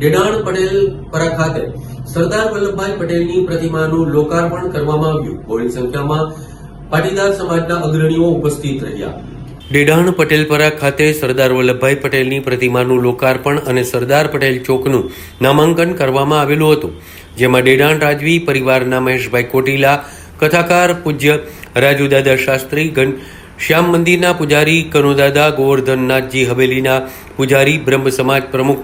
ડેડાણ પટેલ પરા ખાતે સરદાર વલ્લભભાઈ પટેલની પ્રતિમાનું લોકાર્પણ કરવામાં આવ્યું. બહોળી સંખ્યામાં પાટીદાર સમાજના અગ્રણીઓ ઉપસ્થિત રહ્યા. ડેડાણ પટેલપરા ખાતે સરદાર વલ્લભભાઈ પટેલની પ્રતિમાનું લોકાર્પણ અને સરદાર પટેલ ચોકનું નામાંકન કરવામાં આવેલું હતું. જેમાં ડેડાણ રાજવી પરિવારના મહેશભાઈ કોટીલા, કથાકાર પૂજ્ય રાજુદાદા શાસ્ત્રી ગણ શ્યામ મંદિરના પૂજારી, કનુદાદા ગોવર્ધનનાથજી હવેલીના પૂજારી, બ્રહ્મ સમાજ પ્રમુખ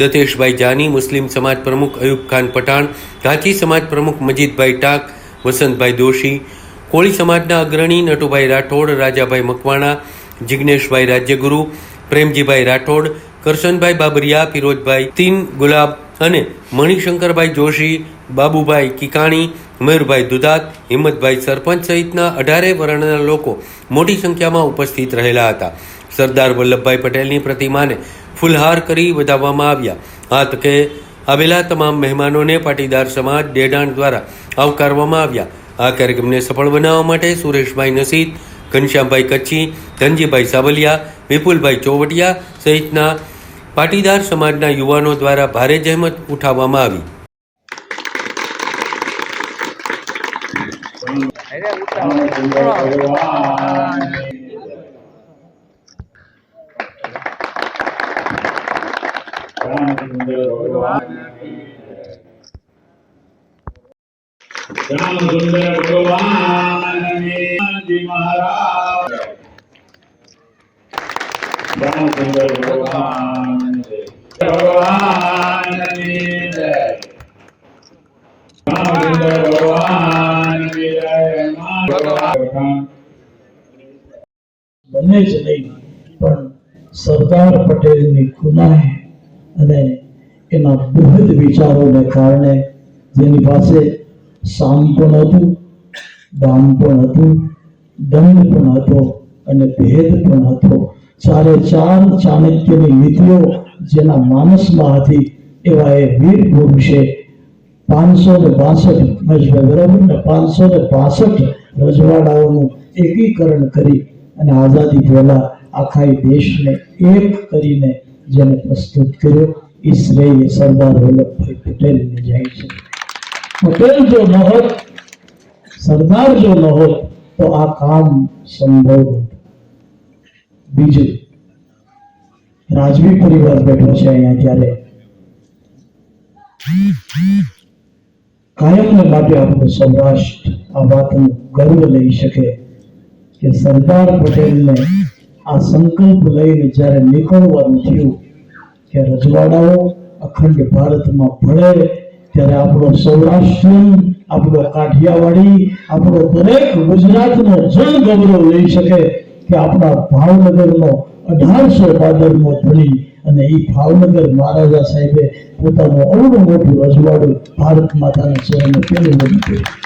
દતેશભાઈ જાની, મુસ્લિમ સમાજ પ્રમુખ અયુબ ખાન પઠાણ ઘાંચી સમાજ પ્રમુખ મજીદભાઈ ટાક, વસંતભાઈ દોશી, કોળી સમાજના અગ્રણી નટુભાઈ રાઠોડ, રાજાભાઈ મકવાણા જિજ્ઞેશભાઈ રાજ્યગુરુ, પ્રેમજીભાઈ રાઠોડ, કરશનભાઈ બાબરિયા, ફિરોજભાઈ તીન ગુલાબ અને મણિશંકરભાઈ જોશી, બાબુભાઈ કિકાણી, મયુરભાઈ દુધાત હિંમતભાઈ સરપંચ સહિતના અઢારે વર્ણના લોકો મોટી સંખ્યામાં ઉપસ્થિત રહેલા હતા. સરદાર વલ્લભભાઈ પટેલની પ્રતિમાને ફૂલહાર કરી વધાવવામાં આવ્યા. આ તકે આવેલા તમામ મહેમાનોને પાટીદાર સમાજ ડેડાણ દ્વારા આવકારવામાં આવ્યા. આ કાર્યક્રમને સફળ બનાવવા માટે સુરેશભાઈ નસીદ, ઘનશ્યામભાઈ કચ્છી, ધનજીભાઈ સાવલિયા વિપુલભાઈ ચોવટિયા સહિતના પાટીદાર સમાજના યુવાનો દ્વારા ભારે જહેમત ઉઠાવવામાં આવી. રામચંદ્ર ભગવાનની જી મહારાજ રામચંદ્ર ભગવાન ભગવાનની જય રામચંદ્ર ભગવાનની જય ભગવાન બને જ નહીં પણ સરદાર પટેલની કુનાહે અને એના બૃહદ વિચારોને કારણે જેની પાસે સામ પણ હતું, દામ પણ હતું, દંડ પણ હતો અને ભેદ પણ હતો. ચારે ચાર ચાણક્યની નીતિઓ જેના માનસમાં હતી, એવા એ વીર પુરુષે પાંચસો ને બાસઠ બરાબર ને પાંચસો ને બાસઠ રજવાડાઓનું એકીકરણ કરી અને આઝાદી પહેલા આખા દેશને એક કરીને જેને પ્રસ્તુત કર્યો એ શ્રેય સરદાર વલ્લભભાઈ પટેલને જાય છે પટેલ જો ન હોત સરદાર જો ન હોત તો આ કામ સંભવ નહોતું બીજું રાજવી પરિવાર બેઠો છે અહીંયા ત્યારે કાયમને માટે આપણું સૌરાષ્ટ્ર આ વાતનું ગર્વ લઈ શકે કે સરદાર પટેલને આ સંકલ્પ લઈને જ્યારે નીકળવાનું થયું કે રજવાડાઓ અખંડ ભારતમાં ભળે, ત્યારે આપણો સૌરાષ્ટ્ર આપણો કાઠિયાવાડી, આપણો દરેક ગુજરાતનો જન ગૌરવ લઈ શકે કે આપણા ભાવનગરનો અઢારસો બાદરનો ધણી અને એ ભાવનગર મહારાજા સાહેબે પોતાનું અવડું મોટું રજવાડું ભારત માતાના ચરણે પેલું ગયું